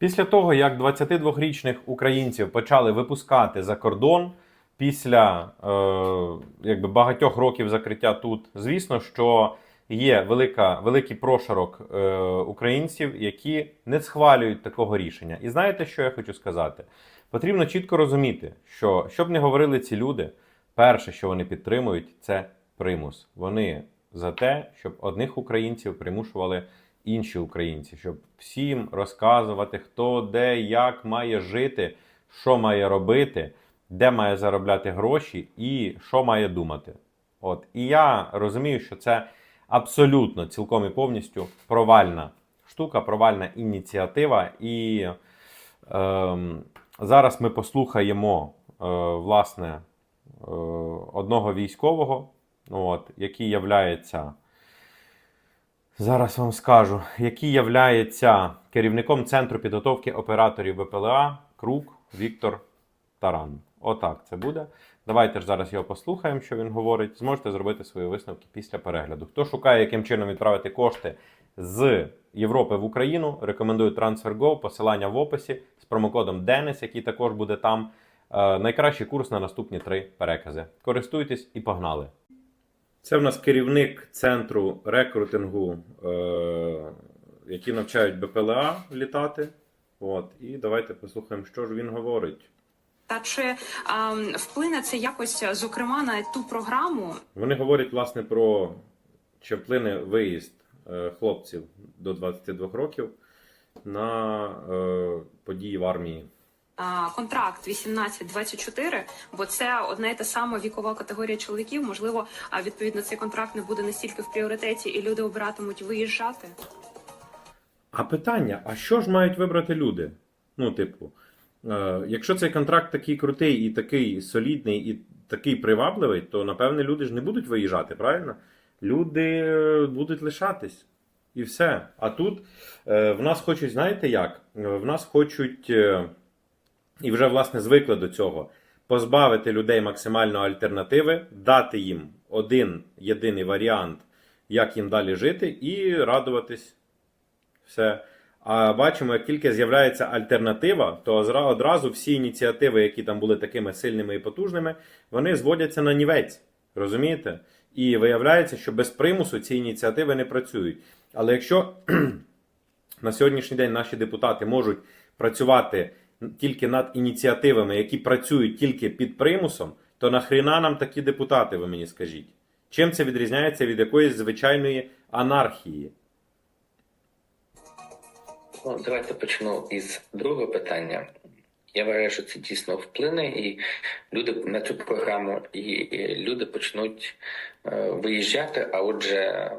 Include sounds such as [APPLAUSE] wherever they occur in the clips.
Після того, як 22-річних українців почали випускати за кордон після е, якби багатьох років закриття тут, звісно, що є велика, великий прошарок е, українців, які не схвалюють такого рішення. І знаєте, що я хочу сказати? Потрібно чітко розуміти, що щоб не говорили ці люди, перше, що вони підтримують, це примус. Вони за те, щоб одних українців примушували інші українці, щоб всім розказувати, хто де, як має жити, що має робити, де має заробляти гроші і що має думати. От. І я розумію, що це абсолютно цілком і повністю провальна штука, провальна ініціатива. І ем, зараз ми послухаємо е, власне е, одного військового, от, який являється. Зараз вам скажу, який являється керівником центру підготовки операторів ВПЛА Круг Віктор Таран. Отак це буде. Давайте ж зараз його послухаємо, що він говорить. Зможете зробити свої висновки після перегляду. Хто шукає, яким чином відправити кошти з Європи в Україну, рекомендую TransferGo, посилання в описі з промокодом DENIS, який також буде там. Е, найкращий курс на наступні три перекази. Користуйтесь і погнали! Це в нас керівник центру рекрутингу, е, які навчають БПЛА літати. От, і давайте послухаємо, що ж він говорить. Та чи ем, вплине це якось, зокрема, на ту програму, Вони говорять, власне, про чи вплине виїзд е, хлопців до 22 років на е, події в армії. Контракт 18-24, бо це одна і та сама вікова категорія чоловіків. Можливо, відповідно цей контракт не буде настільки в пріоритеті, і люди обиратимуть виїжджати. А питання: а що ж мають вибрати люди? Ну, типу, е, якщо цей контракт такий крутий і такий солідний, і такий привабливий, то напевне люди ж не будуть виїжджати, правильно? Люди е, будуть лишатись. І все. А тут е, в нас хочуть, знаєте як? Е, В нас хочуть, е, і вже власне звикли до цього, позбавити людей максимально альтернативи, дати їм один єдиний варіант, як їм далі жити, і радуватись все. А бачимо, як тільки з'являється альтернатива, то одразу всі ініціативи, які там були такими сильними і потужними, вони зводяться на нівець. Розумієте? І виявляється, що без примусу ці ініціативи не працюють. Але якщо [CLEARS THROAT] на сьогоднішній день наші депутати можуть працювати тільки над ініціативами, які працюють тільки під примусом, то нахріна нам такі депутати, ви мені скажіть? Чим це відрізняється від якоїсь звичайної анархії? Ну, давайте почну із другого питання. Я вважаю, що це дійсно вплине, і люди на цю програму, і, люди почнуть е, виїжджати. А отже,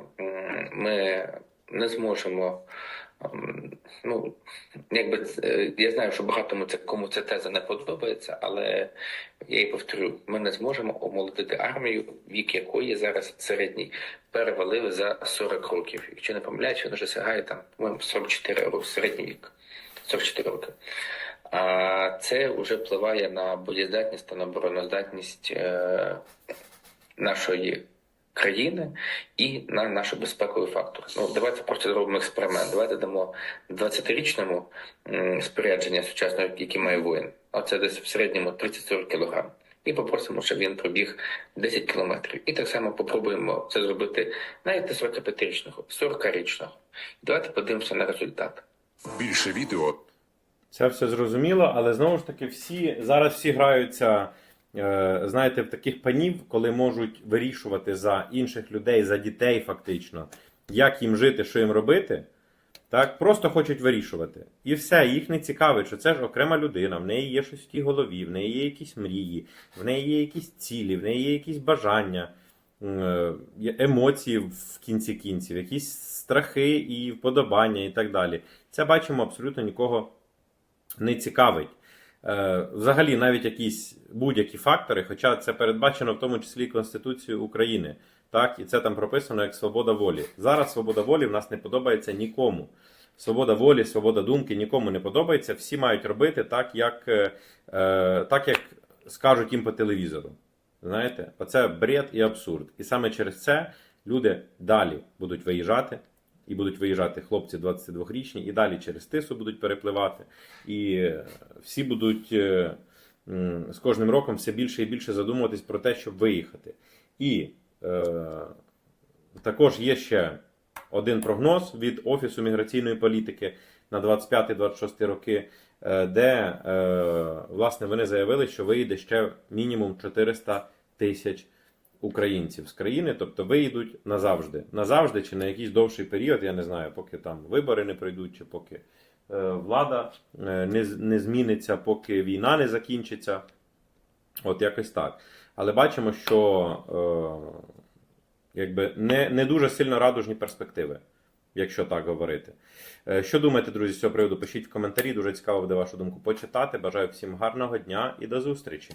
ми не зможемо. М, Ну, якби це- я знаю, що багатому це кому ця теза не подобається, але я їй повторю: ми не зможемо омолодити армію, вік якої зараз середній перевалив за 40 років. Якщо не помиляюсь, він вже сягає там по-моєму, 44 роки, середній вік. 44 роки. А це вже впливає на боєздатність та на обороноздатність е, нашої країни і на нашу безпековий фактор. Ну, давайте просто зробимо експеримент. Давайте дамо 20-річному м, спорядження сучасного, яке має воїн. Оце десь в середньому 30-40 кілограм. І попросимо, щоб він пробіг 10 кілометрів. І так само попробуємо це зробити навіть не 45-річного, 40-річного. Давайте подивимося на результат. Більше відео Це все зрозуміло, але знову ж таки, всі зараз всі граються, знаєте, в таких панів, коли можуть вирішувати за інших людей, за дітей, фактично, як їм жити, що їм робити. Так, просто хочуть вирішувати. І все, їх не цікавить, що це ж окрема людина, в неї є щось в тій голові, в неї є якісь мрії, в неї є якісь цілі, в неї є якісь бажання, е, емоції в кінці кінців, якісь страхи і вподобання і так далі. Це бачимо абсолютно нікого не цікавить. Е, Взагалі, навіть якісь будь-які фактори, хоча це передбачено в тому числі Конституцією України, так, і це там прописано як свобода волі. Зараз свобода волі в нас не подобається нікому. Свобода волі, свобода думки нікому не подобається. Всі мають робити так, як, е, е, так, як скажуть їм по телевізору. Знаєте, оце бред і абсурд. І саме через це люди далі будуть виїжджати і будуть виїжджати хлопці 22-річні, і далі через Тису будуть перепливати. І е, всі будуть е, з кожним роком все більше і більше задумуватись про те, щоб виїхати. І е, також є ще один прогноз від Офісу міграційної політики на 25-26 роки, е, де е, власне вони заявили, що виїде ще мінімум 400 тисяч українців з країни, тобто виїдуть назавжди. Назавжди чи на якийсь довший період, я не знаю, поки там вибори не пройдуть, чи поки е, влада е, не, не зміниться, поки війна не закінчиться. От якось так. Але бачимо, що е, якби не, не дуже сильно радужні перспективи, якщо так говорити. Е, Що думаєте, друзі, з цього приводу? Пишіть в коментарі. Дуже цікаво буде вашу думку почитати. Бажаю всім гарного дня і до зустрічі!